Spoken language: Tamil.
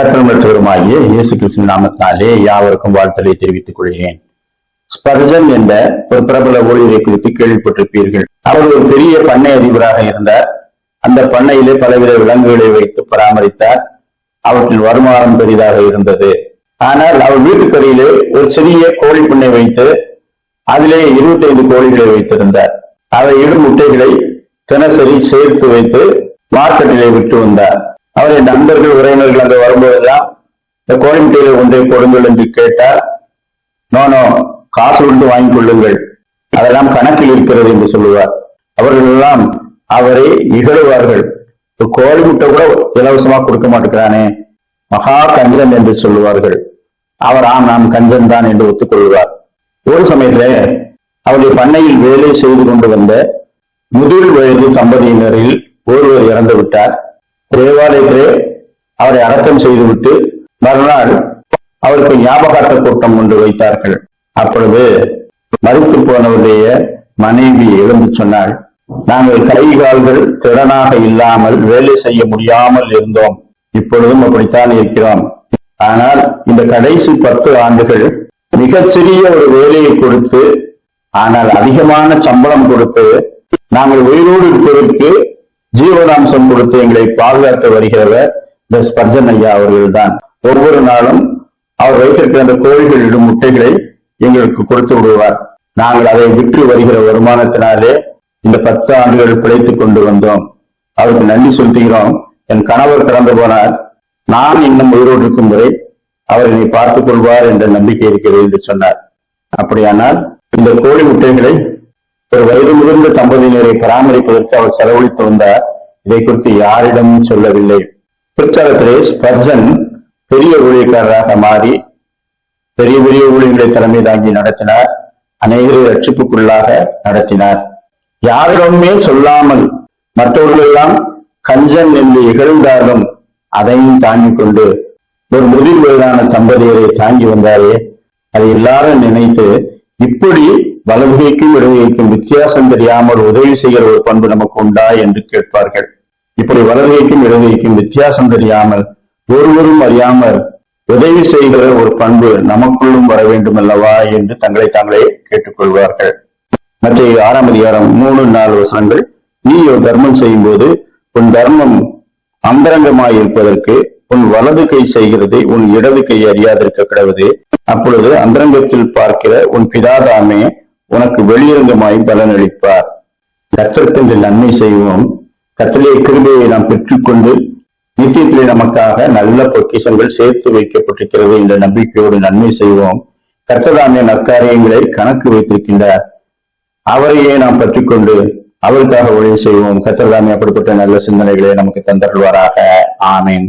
கத்தனமற்றவருமாகிய இயேசு கிறிஸ்து நாமத்தாலே யாவருக்கும் வாழ்த்தலை தெரிவித்துக் கொள்கிறேன். ஸ்பர்ஜன் என்ற ஒரு பிரபல ஊழியரை குறித்து கேள்விப்பட்டிருப்பீர்கள். அவர் ஒரு பெரிய பண்ணை அதிபராக இருந்தார். அந்த பண்ணையிலே பலவித விலங்குகளை வைத்து பராமரித்தார். அவற்றின் வருமானம் பெரிதாக இருந்தது. ஆனால் அவர் வீட்டுக்கரையிலே ஒரு சிறிய கோழி பண்ணை வைத்து அதிலே இருபத்தி ஐந்து கோழிகளை வைத்திருந்தார். அவை இடும் முட்டைகளை தினசரி சேர்த்து வைத்து மார்க்கெட்டிலே விட்டு வந்தார். அவருடைய நண்பர்கள் உறவினர்கள் அங்கே வரும்போதெல்லாம் இந்த கோயம்புத்தூரில் ஒன்றை கொடுங்கள் என்று கேட்டார். நோனோ காசு கொடுத்து வாங்கிக் கொள்ளுங்கள். அதெல்லாம் கணக்கில் இருக்கிறது என்று சொல்லுவார். அவர்கள் எல்லாம் அவரை இகழுவார்கள். கோழி முட்டை கூட இலவசமா கொடுக்க மாட்டேங்கிறானே. மகா கஞ்சன் என்று சொல்லுவார்கள். அவர் ஆம் நாம் கஞ்சன் தான் என்று ஒத்துக்கொள்வார். ஒரு சமயத்துல அவருடைய பண்ணையில் வேலை செய்து கொண்டு வந்த முதிர் வயது தம்பதியினரில் ஒருவர் இறந்து விட்டார் தேவாலயத்திலே அவரை அடக்கம் செய்துவிட்டு மறுநாள் அவருக்கு ஞாபகார்த்த கூட்டம் கொண்டு வைத்தார்கள். அப்பொழுது மறுத்து போனவருடைய மனைவி எழுந்து சொன்னாள் நாங்கள் கை கால்கள் திறனாக இல்லாமல் வேலை செய்ய முடியாமல் இருந்தோம். இப்பொழுதும் அப்படித்தான் இருக்கிறோம். ஆனால் இந்த கடைசி பத்து ஆண்டுகள் மிகச்சிறிய ஒரு வேலையை கொடுத்து ஆனால் அதிகமான சம்பளம் கொடுத்து நாங்கள் உயிரோடு இருப்பதற்கு ஜீவனாம்சம் கொடுத்து எங்களை பாதுகாத்து வருகிறவர் இந்த ஸ்பர்ஜன் ஐயா அவர்கள்தான். ஒவ்வொரு நாளும் அவர் வைத்திருக்கிற அந்த கோழிகள் இடும் முட்டைகளை எங்களுக்கு கொடுத்து விடுவார். நாங்கள் அதை விற்று வருகிற வருமானத்தினாலே இந்த பத்து ஆண்டுகள் பிழைத்துக் கொண்டு வந்தோம். அவருக்கு நன்றி செலுத்துகிறோம். என் கணவர் கடந்து போனார். நான் இன்னும் உயிரோடு இருக்கும் வரை அவர் என்னை பார்த்துக் கொள்வார் என்ற நம்பிக்கை இருக்கிறது என்று சொன்னார். அப்படியானால் இந்த கோழி முட்டைகளை ஒரு வயது முதிர்ந்த தம்பதியினரை பராமரிப்பதற்கு அவர் செலவழித்து வந்தார் இதை குறித்து யாரிடமும் சொல்லவில்லை பிற்காலத்திலே ஸ்பர்ஜன் பெரிய ஊழியக்காரராக மாறி பெரிய பெரிய ஊழியர்களை தலைமை தாங்கி நடத்தினார். அநேகரை ரட்சிப்புக்குள்ளாக நடத்தினார். யாரிடமுமே சொல்லாமல் மற்றவர்கள் எல்லாம் கஞ்சன் என்று இகழ்ந்தாலும் அதையும் தாங்கிக் கொண்டு ஒரு முதிர் வயதான தம்பதியரை தாங்கி வந்தாரே. அதை எல்லாரும் நினைத்து இப்படி வலதுகைக்கும் இடதுகைக்கும் வித்தியாசம் தெரியாமல் உதவி செய்கிற ஒரு பண்பு நமக்கு உண்டா என்று கேட்பார்கள். இப்படி வலதுகைக்கும் இடதுகைக்கும் வித்தியாசம் தெரியாமல் ஒருவரும் அறியாமல் உதவி செய்கிற ஒரு பண்பு நமக்குள்ளும் வர வேண்டும் அல்லவா என்று தங்களை தாங்களே கேட்டுக்கொள்வார்கள். மற்ற ஆறாம் அதிகாரம் மூணு நாலு வசனங்கள் நீ ஒரு தர்மம் செய்யும் போது உன் தர்மம் அந்தரங்கமாய் இருப்பதற்கு உன் வலது கை செய்கிறதை உன் இடது கை அறியாதிருக்க கிடவது அப்பொழுது அந்தரங்கத்தில் பார்க்கிற உன் பிதாதாமே உனக்கு வெளியரங்கமாய் பலனளிப்பார். கத்திரத்திற்கு நன்மை செய்வோம். கத்திலே கிருபையை நாம் பெற்றுக்கொண்டு நித்தியத்திலே நமக்காக நல்ல பொக்கிஷங்கள் சேர்த்து வைக்கப்பட்டிருக்கிறது என்ற நம்பிக்கையோடு நன்மை செய்வோம். கர்த்ததாமிய நற்காரியங்களை கணக்கு வைத்திருக்கின்றார். அவரையே நாம் பற்றிக்கொண்டு அவருக்காக ஒழிவு செய்வோம். கர்த்ததாமி அப்படிப்பட்ட நல்ல சிந்தனைகளை நமக்கு தந்தருள்வாராக. ஆமேன்.